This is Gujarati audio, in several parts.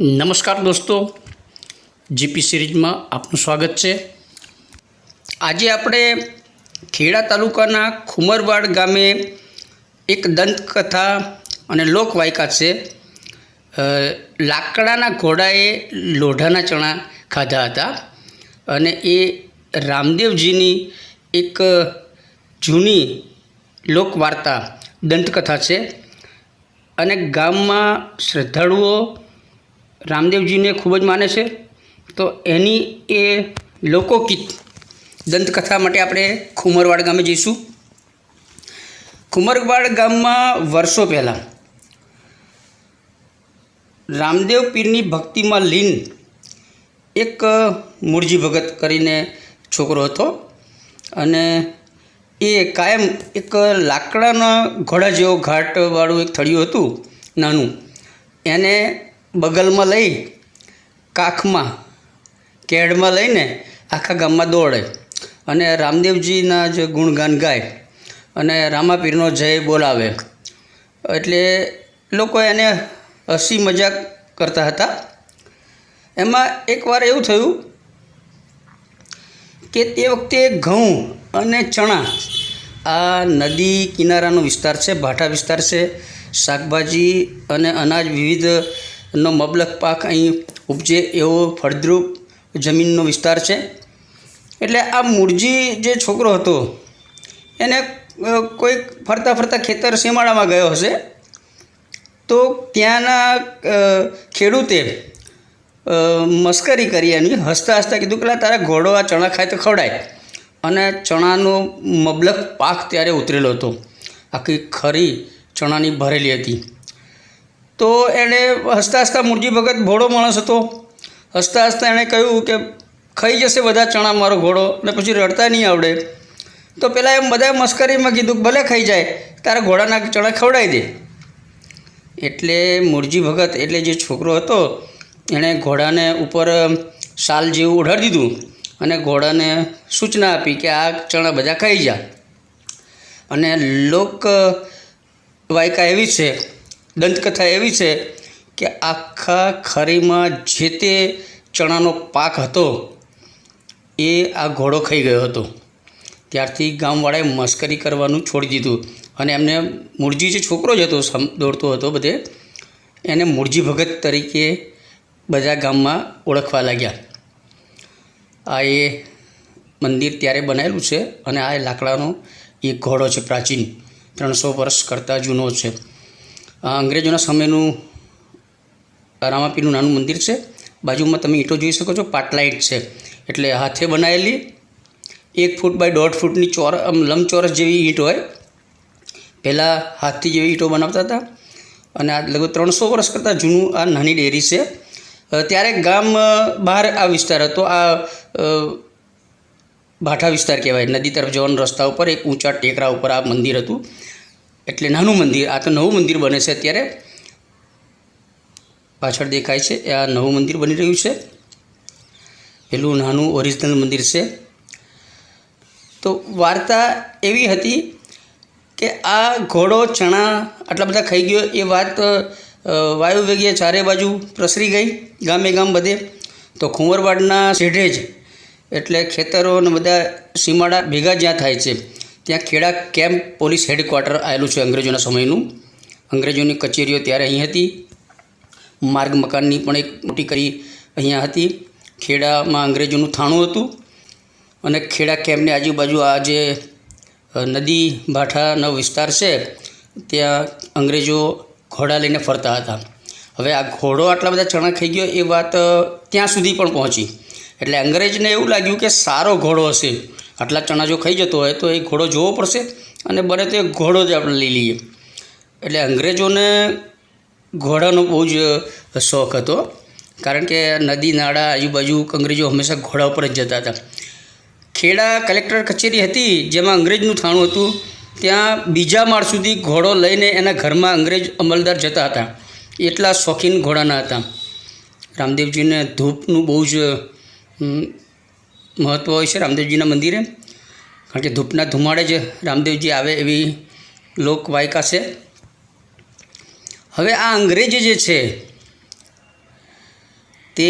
નમસ્કાર દોસ્તો જીપી સિરીઝમાં આપનું સ્વાગત છે. આજે આપણે ખેડા તાલુકાના ખુમરવાડ ગામે એક દંતકથા અને લોકવાયકા છે. લાકડાના ઘોડાએ લોઢાના ચણા ખાધા હતા અને એ રામદેવજીની એક જૂની લોકવાર્તા દંતકથા છે. અને ગામમાં શ્રદ્ધાળુઓ રામદેવજીને ખૂબ જ માને છે. તો એની એ લોકગીત દંતકથા માટે આપણે ખુમરવાડ ગામે જઈશું. ખુમરવાડ ગામમાં વર્ષો પહેલાં રામદેવ પીરની ભક્તિમાં લીન એક મૂળજી ભગત કરીને છોકરો હતો અને એ કાયમ એક લાકડાના ઘોડા જેવો ઘાટવાળું એક થળિયું હતું નાનું. એને બગલમાં લઈ, કાખમાં કેડમાં લઈને આખા ગામમાં દોડે. અને રામદેવજીના જે ગુણગાન ગાય અને રામાપીરનો જય બોલાવે. એટલે લોકો એને હસી મજાક કરતા હતા. એમાં એકવાર એવું થયું કે તે વખતે ઘઉં અને ચણા આ નદી કિનારાનો વિસ્તાર છે ભાટા વિસ્તાર છે. શાકભાજી અને અનાજ વિવિધનો મબલક પાક અહીં ઉપજે એવો ફળદ્રુપ જમીનનો વિસ્તાર છે. એટલે આ મૂળજી જે છોકરો હતો એને કોઈક ફરતા ફરતા ખેતર સીમાડામાં ગયો હશે તો ત્યાંના ખેડૂતે મસ્કરી કરી એની હસતા હસતા કીધું કે "લા, તારા ઘોડો આ ચણા ખાય તો ખવડાય. અને ચણાનો મબલક પાક ત્યારે ઉતરેલો હતો. આખી ખરી ચણાની ભરેલી હતી. તો એણે હસતા હસતા મૂળજી ભગત ભોળો માણસ હતો. હસતા હસતા એણે કહ્યું કે ખાઈ જશે બધા ચણા મારો ઘોડો ને પછી રડતા નહીં આવડે. તો પહેલાં એમ બધા મસ્કરીમાં કીધું ભલે ખાઈ જાય, તારા ઘોડાના ચણા ખવડાવી દે. એટલે મૂળજી ભગત, એટલે જે છોકરો હતો, એણે ઘોડાને ઉપર શાલ જેવું ઓઢાડી દીધું અને ઘોડાને સૂચના આપી કે આ ચણા બધા ખાઈ જા. અને લોક વાયકા એવી છે દંતકથા એવી છે કે આખા ખરીમાં જે તે ચણાનો પાક હતો, એ આ ઘોડો ખાઈ ગયો હતો. ત્યારથી ગામવાળાએ મસ્કરી કરવાનું છોડી દીધું. અને એમને મૂળજી જે છોકરો જ હતો દોડતો હતો બધે, એને મૂળજી ભગત તરીકે બધા ગામમાં ઓળખવા લાગ્યા. આ એ મંદિર ત્યારે બનાવેલું છે અને આ લાકડાનો એક ઘોડો છે પ્રાચીન, ત્રણસો વર્ષ કરતાં જૂનો છે. અંગ્રેજોના સમયનું રામાપીનું નાનું મંદિર છે. બાજુમાં તમે ઈંટો જોઈ શકો છો પાટલાઇટ છે. એટલે હાથે બનાવેલી એક ફૂટ બાય દોઢ ફૂટની ચોર લંબચોરસ જેવી ઈંટ હોય. પહેલાં હાથથી જેવી ઈંટો બનાવતા હતા અને આ લગભગ ત્રણસો વર્ષ કરતાં જૂનું આ નાની ડેરી છે. ત્યારે ગામ બહાર આ વિસ્તાર હતો. આ ભાઠા વિસ્તાર કહેવાય. નદી તરફ જવાના રસ્તા ઉપર એક ઊંચા ટેકરા ઉપર આ મંદિર હતું. એટલે નાનું મંદિર, આ તો નવું મંદિર બને છે અત્યારે. પાછળ દેખાય છે, આ નવું મંદિર બની રહ્યું છે. પેલું નાનું ઓરિજિનલ મંદિર છે. તો વાર્તા એવી હતી કે આ ઘોડો, ચણા આટલા બધા ખાઈ ગયો. એ વાત વાયુ વેગીએ ચારે બાજુ પ્રસરી ગઈ, ગામે ગામ બધે. તો ખુંવરવાડના સેઢેજ એટલે ખેતરો અને બધા સીમાડા ભેગા જ્યાં થાય છે. ત્યાં ખેડા કેમ્પ પોલીસ હેડક્વાર્ટર આવેલું છે અંગ્રેજોના સમયનું? અંગ્રેજોની કચેરીઓ ત્યારે અહીં હતી. માર્ગ મકાનની પણ એક મોટી કરી અહીંયા હતી. ખેડામાં અંગ્રેજોનું થાણું હતું અને ખેડા કેમ્પની આજુબાજુ આ જે નદી ભાઠાનો વિસ્તાર છે, ત્યાં અંગ્રેજો ઘોડા લઈને ફરતા હતા. હવે આ ઘોડો આટલા બધા ચણા ખાઈ ગયો એ વાત ત્યાં સુધી પણ પહોંચી. એટલે અંગ્રેજને એવું લાગ્યું કે સારો ઘોડો હશે. આટલા ચણા જો ખાઈ જતો હોય તો એ ઘોડો જોવો પડશે અને બને તો એ ઘોડો જ આપણે લઈ લઈએ. એટલે અંગ્રેજોને ઘોડાનો બહુ જ શોખ હતો. કારણ કે નદી, નાળા, આજુબાજુ અંગ્રેજો હંમેશા ઘોડા ઉપર જ જતા હતા. ખેડા કલેક્ટર કચેરી હતી જેમાં અંગ્રેજનું થાણું હતું. ત્યાં બીજા માળ સુધી ઘોડો લઈને એના ઘરમાં અંગ્રેજ અમલદાર જતા હતા. એટલા શોખીન ઘોડાના હતા. રામદેવજીને ધૂપનું બહુ જ મહત્ત્વ હોય છે રામદેવજીના મંદિરે. કારણ કે ધૂપના ધુમાડે જ રામદેવજી આવે એવી લોકવાયકા છે. હવે આ અંગ્રેજ જે છે, તે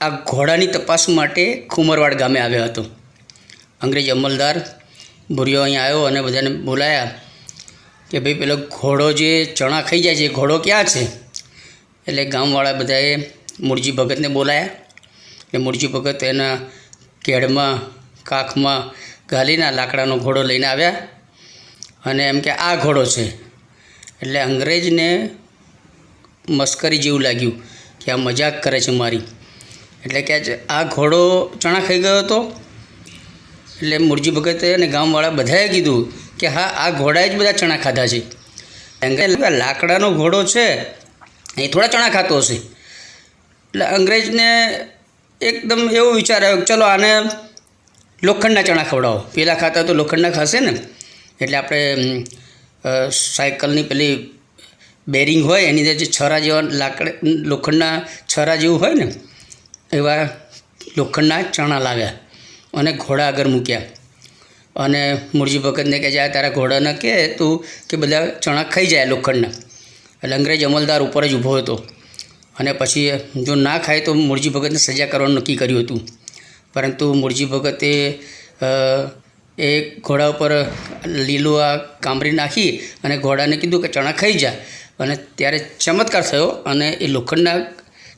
આ ઘોડાની તપાસ માટે ખુમરવાડ ગામે આવ્યો હતો. અંગ્રેજ અમલદાર ભૂરિયો અહીં આવ્યો અને બધાને બોલાયા કે ભાઈ પેલો ઘોડો જે ચણા ખાઈ જાય છે ઘોડો ક્યાં છે? એટલે ગામવાળા બધાએ મૂળજી ભગતને બોલાયા. એટલે મૂળજી ભગત એના કેડમાં કાખમાં ઘાલીને લાકડાનો ઘોડો લઈને આવ્યા અને એમ કે આ ઘોડો છે. એટલે અંગ્રેજને મસ્કરી જેવું લાગ્યું કે આ મજાક કરે છે મારી. એટલે કે આ ઘોડો ચણા ખાઈ ગયો હતો. એટલે મૂળજી ભગતે અને ગામવાળા બધાએ કીધું કે હા, આ ઘોડાએ જ બધા ચણા ખાધા છે. અંગ્રેજ લાકડાનો ઘોડો છે, એ થોડા ચણા ખાતો હશે. એટલે અંગ્રેજને એકદમ એવો વિચાર આવ્યો કે ચલો આને લોખંડના ચણા ખવડાવો. પહેલાં ખાતા તો લોખંડના ખાશે ને. એટલે આપણે સાયકલની પેલી બેરિંગ હોય, એની અંદર જે છરા જેવા લાકડ, લોખંડના છરા જેવું હોય ને, એવા લોખંડના ચણા લાવ્યા અને ઘોડા આગળ મૂક્યા. અને મૂળજી ભગતને કે જાય તારા ઘોડાને કે, તું કે બધા ચણા ખાઈ જાય લોખંડના. એટલે અંગ્રેજ અમલદાર ઉપર જ ઊભો હતો. અને પછી જો ના ખાય તો મૂળજી ભગતને સજા કરવાનું નક્કી કર્યું હતું. પરંતુ મૂળજી ભગતે એ ઘોડા ઉપર લીલું આ કામરી નાખી અને ઘોડાને કીધું કે ચણા ખાઈ જા. અને ત્યારે ચમત્કાર થયો અને એ લોખંડના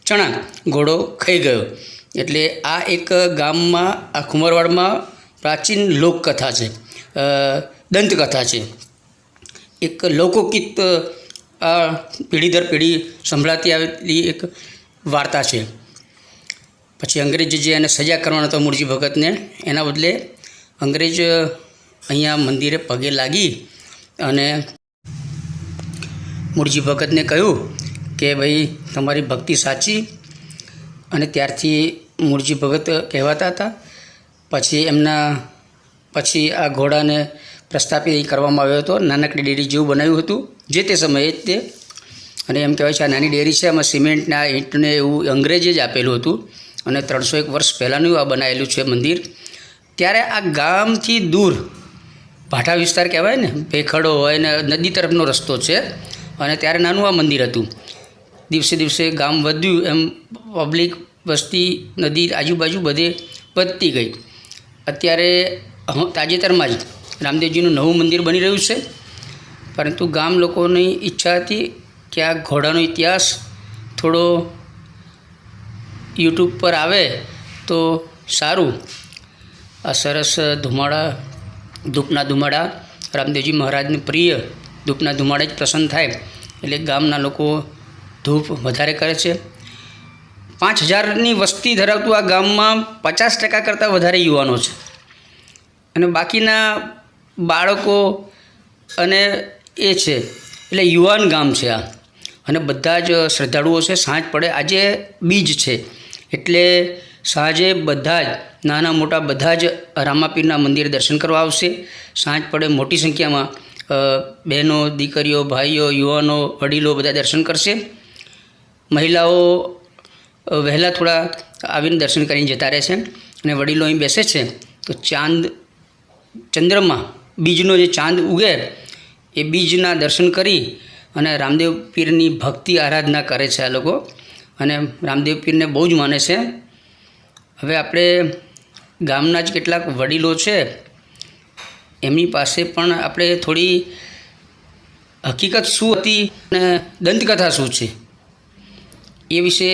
ચણા ઘોડો ખાઈ ગયો. એટલે આ એક ગામમાં, આ ખુમરવાડમાં પ્રાચીન લોકકથા છે. દંતકથા છે. એક લોકગીત આ પેઢી દર પેઢી સંભળાતી આવેલી એક વાર્તા છે. પછી અંગ્રેજ જે એને સજા કરવાનો હતો મૂળજી ભગતને, એના બદલે અંગ્રેજ અહીંયા મંદિરે પગે લાગી અને મૂળજી ભગતને કહ્યું કે ભાઈ, તમારી ભક્તિ સાચી અને ત્યારથી મૂળજી ભગત કહેવાતા હતા. પછી એમના, પછી આ ઘોડાને પ્રસ્થાપિત કરવામાં આવ્યો હતો. નાનકડી ડેરી જેવું બનાવ્યું હતું. જે તે સમયે તે, અને એમ કહેવાય છે આ નાની ડેરી છે એમાં સિમેન્ટના ઈંટને એવું અંગ્રેજે જ આપેલું હતું. અને ત્રણસો એક વર્ષ પહેલાંનું આ બનાવેલું છે મંદિર. ત્યારે આ ગામથી દૂર, ભાઠા વિસ્તાર કહેવાય ને, ભેખડો હોય ને નદી તરફનો રસ્તો છે. અને ત્યારે નાનું આ મંદિર હતું. દિવસે દિવસે ગામ વધ્યું, એમ પબ્લિક વસ્તી, નદી આજુબાજુ બધે વધતી ગઈ. અત્યારે તાજેતરમાં જ રામદેવજીનું નવું મંદિર બની રહ્યું છે. પરંતુ ગામ લોકોની ઈચ્છા હતી કે આ ઘોડાનો ઇતિહાસ થોડો યુટ્યુબ પર આવે તો સારું. આ સરસ ધુમાડા ધૂપના ધુમાડા, રામદેવજી મહારાજને પ્રિય ધૂપના ધુમાડા જ પ્રસન્ન થાય એટલે ગામના લોકો ધૂપ વધારે કરે છે. પાંચ હજારની વસ્તી ધરાવતું આ ગામમાં પચાસ ટકા કરતાં વધારે યુવાનો છે. અને બાકીના બાળકો અને એ છે, એટલે યુવાન ગામ છે આ. અને બધા જ શ્રદ્ધાળુઓ છે, સાંજ પડે. આજે બીજ છે, એટલે સાંજે બધા જ, નાના મોટા બધા જ રામાપીરના મંદિરે દર્શન કરવા આવશે. સાંજ પડે મોટી સંખ્યામાં બહેનો, દીકરીઓ, ભાઈઓ, યુવાનો, વડીલો બધા દર્શન કરશે. મહિલાઓ વહેલા થોડા આવીને દર્શન કરીને જતા રહે છે અને વડીલો અહીં બેસે છે. તો ચાંદ, ચંદ્રમાં બીજનો જે ચાંદ ઉગે, એ બીજના દર્શન કરી અને રામદેવ પીરની ભક્તિ આરાધના કરે છે આ લોકો. અને રામદેવ પીરને બહુ જ માને છે. હવે આપણે ગામના જ કેટલાક વડીલો છે, એમની પાસે પણ આપણે થોડી હકીકત શું હતી અને દંતકથા શું છે? એ વિશે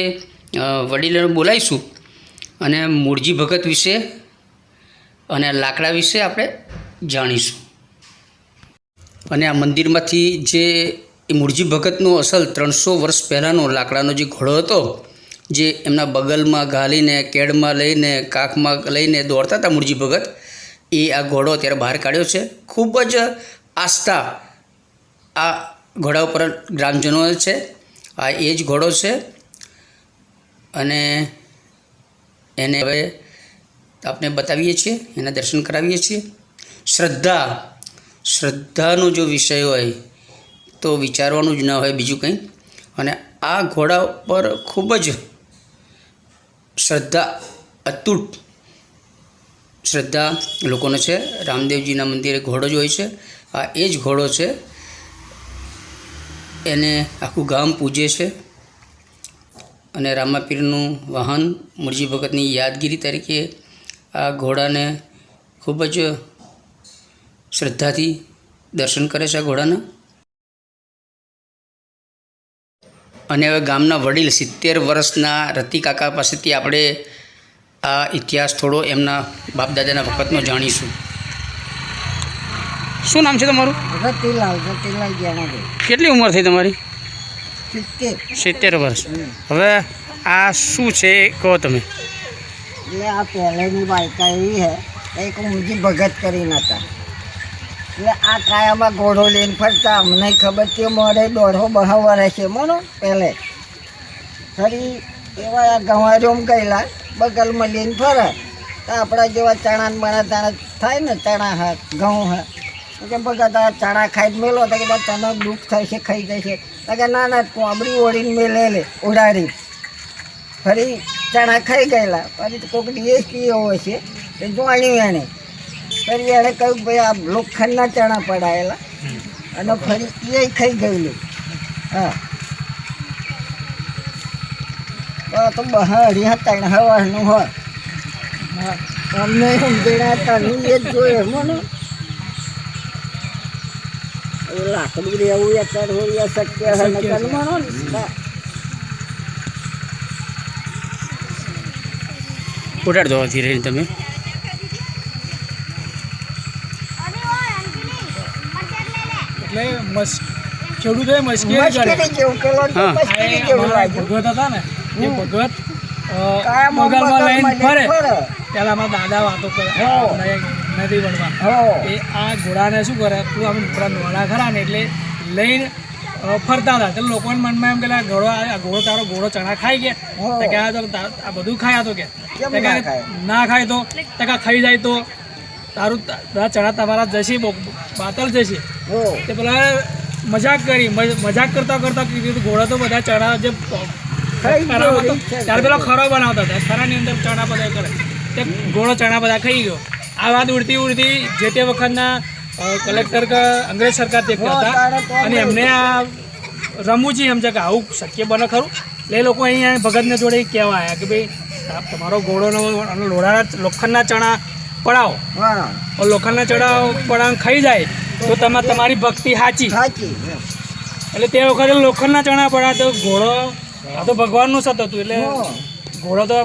વડીલોને બોલાવીશું. અને મૂળજી ભગત વિશે અને લાકડા વિશે આપણે જાણીશું. અને આ મંદિરમાંથી જે મૂળજી ભગતનો અસલ ત્રણસો વર્ષ પહેલાંનો લાકડાનો જે ઘોડો હતો, જે એમના બગલમાં ઘાલીને કેડમાં લઈને, કાખમાં લઈને દોડતા હતા મૂળજી ભગત, એ આ ઘોડો અત્યારે બહાર કાઢ્યો છે. ખૂબ જ આસ્થા આ ઘોડા ઉપર ગ્રામજનો છે. આ એ જ ઘોડો છે. અને એને હવે આપને બતાવીએ છીએ, એના દર્શન કરાવીએ છીએ. શ્રદ્ધા. શ્રદ્ધાનો જો વિષય હોય, તો વિચારવાનું જ ન હોય બીજું કંઈ. અને આ ઘોડા પર ખૂબ જ શ્રદ્ધા, અતૂટ શ્રદ્ધા લોકોને છે. રામદેવજીના મંદિરે ઘોડો જ હોય છે. આ એ જ ઘોડો છે. એને આખું ગામ પૂજે છે. અને રામાપીરનું વાહન મુરજી ભગતની યાદગીરી તરીકે આ ઘોડાને ખૂબ જ શ્રદ્ધાથી દર્શન કરે છે ઘોડાના? અને હવે ગામના વડીલ સિત્તેર વર્ષના રતિકાકા પાસેથી આપણે આ ઇતિહાસ થોડો એમના બાપદાદાના વખતનો જાણીશું. શું નામ છે તમારું? રતિલાલ રતિલાલ જાણા કેટલી ઉંમર થઈ તમારી? સિત્તેર. સિત્તેર વર્ષ. હવે આ શું છે કહો તમે? એટલે આ પહેલેની બાયકા એવી હે એક ઊંઘી ભગત કરીને હતા એટલે આ કાયામાં ઘોડો લઈને ફરતા. અમને ખબર કે મોડે દોઢો બહા વર્ષ છે મોનો પહેલે. ફરી એવા ગંવારીઓમ ગયેલા, બગલમાં લઈને ફરે તો આપણા જેવા ચણા ને બણા તાણા થાય ને, ચણા હા ઘઉં હા કે ભગત તારા ચણા ખાઈ મેલો, તો કે તને દુઃખ થશે ખાઈ જશે તો કે ના ના કોબડી ઓળીને મેલે લે, ઉડાડી. ફરી ચણા ખાઈ ગયેલા. ફરી કોઈક ડીએસપી એવો છે તે જોણ્યું એણે ફરી એણે કહ્યું ભાઈ આ લોખંડના ચણા પડાયેલા. અને ફરી એ ખાઈ ગયેલું. હા. તો તો બહારી હતા ને હવાનું હોય અમને ઊંઘેડા હતા ને એ જ જોઈએ મને લાકડું રહેવું એ હોય એ શક્ય હોય ને. કલમણો ને ઉડાડ દો ધીરે તમે એટલે મસ ખેડૂતોએ મશ્કરી કરે મસ્કરી જેવું પેલો તો હા. મસ્કરી આ જેવું અમારા લાગ્યું ભગત હતા ને એ બગલમાં લઈને ફરે. પેલા અમારા દાદા વાતો કરે બનવા એ આ ઘોડાને શું કરે તું આમ નોળા ખરા ને એટલે લઈને ફરતા હતા. એટલે લોકોને મનમાં એમ કે ઘોડો ઘોડો તારો ઘોડો ચણા ખાઈ ગયા. તો કે આ બધું ખાયા તો કે. ના ખાય? તો ટકા ખાઈ જાય તો. તારું ચણા તમારા જશે બાતલ જશે. તે પેલા મજાક કરી મજ- મજાક કરતા કરતા કીધું ઘોડા તો બધા ચણા જે ત્યારે પેલો ખરો બનાવતા હતા. ખરાની અંદર ચણા બધા કરે. તે ઘોડો ચણા બધા ખાઈ ગયો. આ વાત ઉડતી ઉડતી જે તે વખતના કલેક્ટર કે અંગ્રેજ સરકાર તે હતા. અને એમને આ રમૂજી સમજે કે આવું શક્ય બને ખરું. એટલે એ લોકો અહીંયા ભગતને જોડે કહેવા આવ્યા કે ભાઈ તમારો ઘોડોનો લોઢાના લોખંડના ચણા પડાવો. લોખંડના ચડા પડાવ ખાઈ જાય. તો તમે તમારી ભક્તિ સાચી. એટલે તે વખતે લોખંડના ચણા પડ્યા તો ઘોડો આ તો ભગવાનનું સત હતું એટલે. ઘોડો તો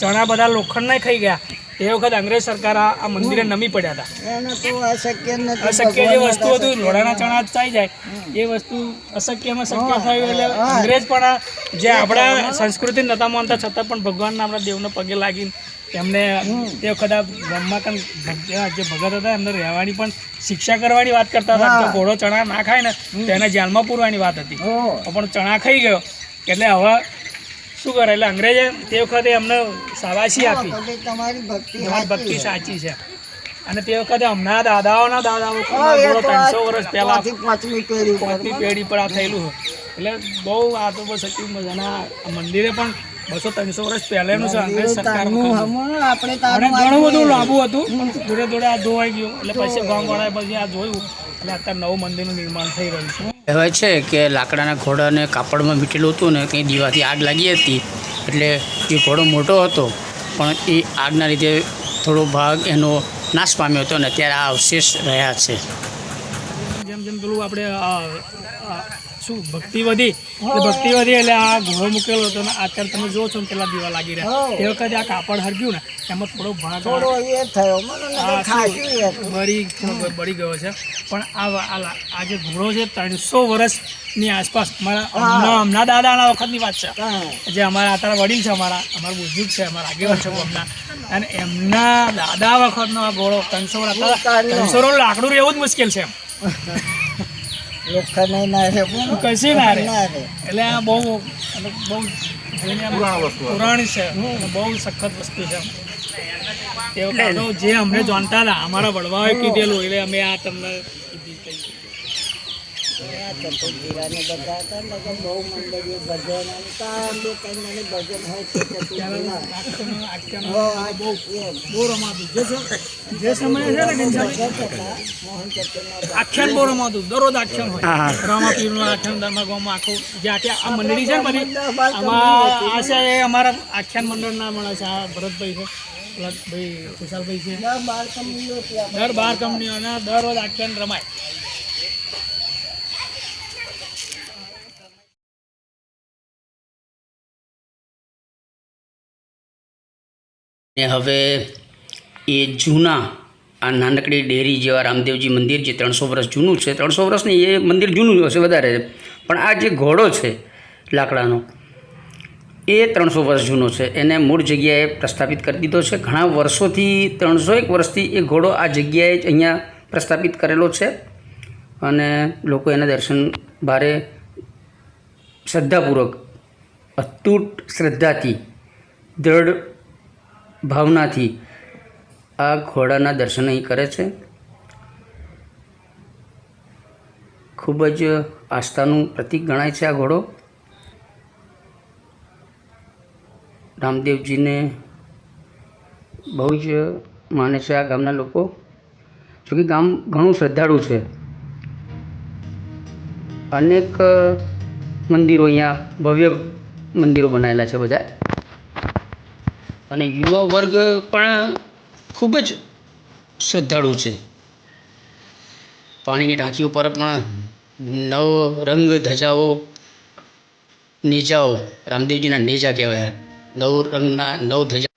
ચણા બધા લોખંડના ખાઈ ગયા. તે વખત અંગ્રેજ સરકાર આ મંદિરે નમી પડ્યા હતા. અશક્ય જે વસ્તુ હતું લોડાના ચણા ચાઈ જાય. એ વસ્તુ અશક્યમાં શક્ય થયું એટલે અંગ્રેજ પણ જે આપણા સંસ્કૃતિ નતા માનતા છતાં પણ ભગવાનના આપણા દેવના પગે લાગીને એમને તે વખત આ ગામમાં પણ જે ભગત હતા એમને રહેવાની પણ શિક્ષા કરવાની વાત કરતા હતા. ઘોડો ચણા ના ખાય ને તેને જેલમાં પૂરવાની વાત હતી. પણ ચણા ખાઈ ગયો. એટલે હવે શું કરે? એટલે અંગ્રેજે તે વખતે એમને સાવાસી આપી. તમારી ભક્તિ સાચી છે. અને તે વખતે હમણાં દાદાઓના દાદાઓ ત્રણસો વર્ષ પહેલા પાંચમી પેઢી પર આ થયેલું એટલે બહુ આ તો બહુ સચિવ મજાના મંદિરે પણ બસો ત્રણસો વર્ષ પહેલાનું છે અંગ્રેજ સરકાર ઘણું બધું લાંબુ હતું જોડે જોડે આ ધોવાઈ ગયું. એટલે પછી ગામવાળાએ પછી આ જોયું એટલે અત્યારે નવું મંદિરનું નિર્માણ થઈ રહ્યું છે. કહેવાય છે કે લાકડાના ઘોડાને કાપડમાં મીઠેલું હતું ને કંઈ દીવાથી આગ લાગી હતી એટલે એ ઘોડો મોટો હતો પણ એ આગના લીધે થોડો ભાગ એનો નાશ પામ્યો હતો ને અત્યારે આ અવશેષ રહ્યા છે. જેમ જેમ પેલું આપણે શું? ભક્તિ વધી. ભક્તિ વધી એટલે આ ઘોડો મૂકેલો હતો ને અત્યારે તમે જોવો છો ને કેટલા દીવા લાગી રહ્યા. તે વખતે આ કાપડ હરગ્યું ને એમાં થોડો ભાગ થોડો એ થયો. બળી બળી ગયો છે. પણ આ આ જે ઘોડો છે ત્રણસો વર્ષની આસપાસ મારા હમણાં દાદાના વખતની વાત છે. જે અમારા અત્યારે વડીલ છે અમારા અમારા બુઝુર્ગ છે અમારા આગેવાન છે હમણાં. અને એમના દાદા વખતનો આ ઘોડો ત્રણસો વર્ષ ત્રણસો વર્ષ લાકડું રહેવું જ મુશ્કેલ છે એમ. લોખંડ ના રે કશી ના રે એટલે આ બહુ એટલે બહુ પુરાણી છે બહુ સખત વસ્તુ છે. જે અમને જાણતા હતા અમારા વડવાઓએ કીધેલું એટલે અમે આ તમને કીધી કઈ. આ ચતુર્જીરાને બધા હતા ને તો બહુ મંડળીઓ ભજન અને બે ત્રણ મને ભજન હોય તો ચતુર્જીરા આખ્યાનો બહુ રમાતું. જે જે સમયે છે ને ઘનશ્યામ ભગત હતા મોહન ચતુર્ના આખ્યાન બહુ રમાતું. દરરોજ આખ્યાન હોય. રામાપીરનું આખ્યાન દરમા ગામમાં આખું જ્યાં આ મંડળી છે ને બધી આમાં આ છે અમારા આખ્યાન મંડળના માણસ છે. આ ભરતભાઈ છે ભાઈ ખુશાલભાઈ છે. દર બાર કંપનીઓ દર બાર કંપનીઓના દરરોજ આખ્યાન રમાય. ને હવે એ જૂના આ નાનકડી ડેરી જેવા રામદેવજી મંદિર જે ત્રણસો વર્ષ જૂનું છે, ત્રણસો વર્ષની એ મંદિર જૂનું હશે વધારે, પણ આ જે ઘોડો છે લાકડાનો, એ ત્રણસો વર્ષ જૂનો છે. એને મૂળ જગ્યાએ પ્રસ્થાપિત કરી દીધો છે. ઘણા વર્ષોથી ત્રણસો એક વર્ષથી એ ઘોડો આ જગ્યાએ જ અહીંયા પ્રસ્થાપિત કરેલો છે અને લોકો એના દર્શન ભારે શ્રદ્ધાપૂર્વક, અતૂટ શ્રદ્ધાથી દૃઢ ભાવનાથી આ ઘોડાના દર્શન અહીં કરે છે. ખૂબ જ આસ્થાનું પ્રતીક ગણાય છે આ ઘોડો. રામદેવજીને બહુ જ માને છે આ ગામના લોકો. જોકે ગામ ઘણું શ્રદ્ધાળુ છે. અનેક મંદિરો અહીંયા ભવ્ય મંદિરો બનાવેલા છે બધા. અને યુવા વર્ગ પણ ખૂબ જ શ્રદ્ધાળુ છે. પાણીની ટાંકી ઉપર પણ નવ રંગ ધજાઓ નેજાઓ રામદેવજીના નેજા કહેવાય. નવ રંગના નવ ધજા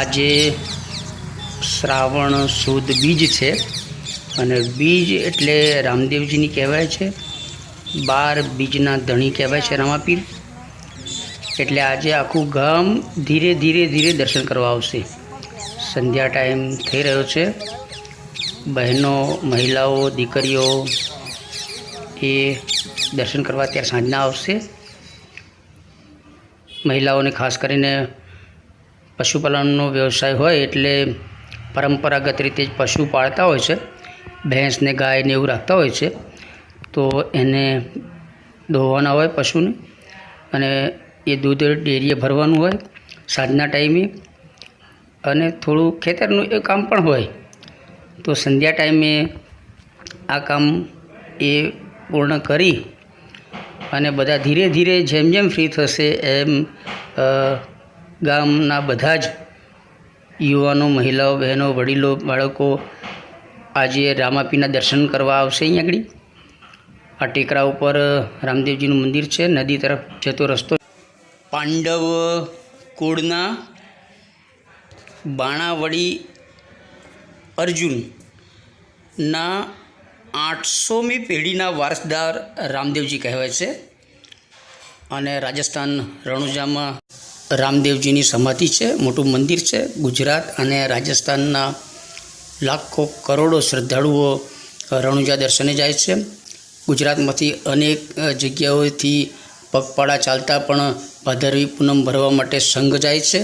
આજે શ્રાવણ સુદ બીજ છે અને બીજ એટલે રામદેવજીની કહેવાય છે. બાર બીજના ધણી કહેવાય છે રામાપીર. એટલે આજે આખું ગામ ધીરે ધીરે ધીરે દર્શન કરવા આવશે. સંધ્યા ટાઈમ થઈ રહ્યો છે. બહેનો, મહિલાઓ, દીકરીઓ એ દર્શન કરવા ત્યારે સાંજના આવશે. મહિલાઓને ખાસ કરીને પશુપાલનનો વ્યવસાય હોય એટલે પરંપરાગત રીતે જ પશુ પાળતા હોય છે. ભેંસને ગાયને એવું રાખતા હોય છે. તો એને દોવાના હોય પશુને અને એ દૂધ ડેરીએ ભરવાનું હોય સાંજના ટાઈમે અને થોડું ખેતરનું એ કામ પણ હોય. તો સંધ્યા ટાઈમે આ કામ એ પૂર્ણ કરી અને બધા ધીરે ધીરે જેમ જેમ ફ્રી થશે એમ ગામના બધા જ યુવાનો, મહિલાઓ, બહેનો, વડીલો, બાળકો આજે રામાપીના દર્શન કરવા આવશે અહીં આગળ. આ ટેકરા ઉપર રામદેવજીનું મંદિર છે. નદી તરફ જતો રસ્તો. પાંડવ કુળના બાણાવડી અર્જુનના આઠસોમી પેઢીના વારસદાર રામદેવજી કહેવાય છે. અને રાજસ્થાન રણુજામાં રામદેવજીની સમાધિ છે, મોટું મંદિર છે, ગુજરાત અને રાજસ્થાનના લાખો કરોડો શ્રદ્ધાળુઓ રણુજા દર્શને જાય છે. ગુજરાતમાંથી અનેક જગ્યાઓથી પગપાળા ચાલતા પણ ભાદરવી પૂનમ ભરવા માટે સંઘ જાય છે.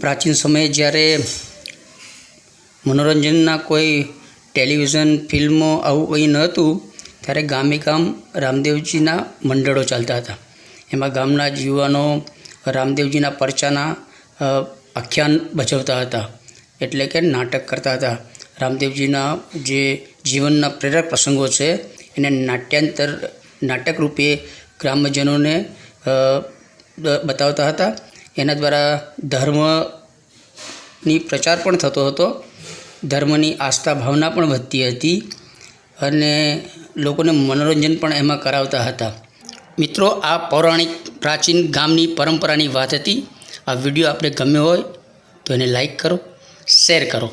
પ્રાચીન સમયે જ્યારે મનોરંજનના કોઈ ટેલિવિઝન, ફિલ્મો આવું કંઈ ન હતું, ત્યારે ગામે ગામ રામદેવજીના મંડળો ચાલતા હતા. એમાં ગામના યુવાનો રામદેવજીના પરચાના આખ્યાન ભજવતા હતા. એટલે કે નાટક કરતા હતા. રામદેવજીના જે જીવનના પ્રેરક પ્રસંગો છે, એને નાટ્યાંતર નાટક રૂપે ગ્રામજનોને બતાવતા હતા. એના દ્વારા ધર્મની પ્રચાર પણ થતો હતો. ધર્મની આસ્થા ભાવના પણ વધતી હતી અને લોકોને મનોરંજન પણ એમાં કરાવતા હતા. મિત્રો, આ પૌરાણિક પ્રાચીન ગામની પરંપરાની વાત હતી. આ વીડિયો આપણે ગમ્યો હોય તો એને લાઈક કરો, શેર કરો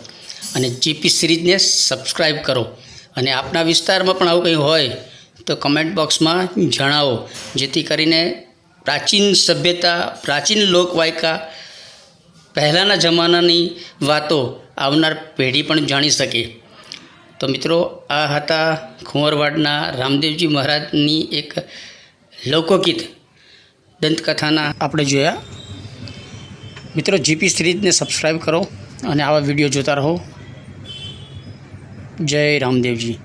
અને જીપી સિરીઝને સબસ્ક્રાઈબ કરો. અને આપના વિસ્તારમાં પણ આવું કંઈ હોય તો કમેન્ટ બોક્સમાં જણાવો, જેથી કરીને પ્રાચીન સભ્યતા, પ્રાચીન લોકવાયકા, પહેલાંના જમાનાની વાતો આવનાર પેઢી પણ જાણી શકે. તો મિત્રો, આ હતા ખુંવરવાડના રામદેવજી મહારાજની એક લોકગીત દંતકથાના આપણે જોયા. મિત્રો જીપી સ્ત્રીજને સબસ્ક્રાઈબ કરો અને આવા વીડિયો જોતા રહો. જય રામદેવજી.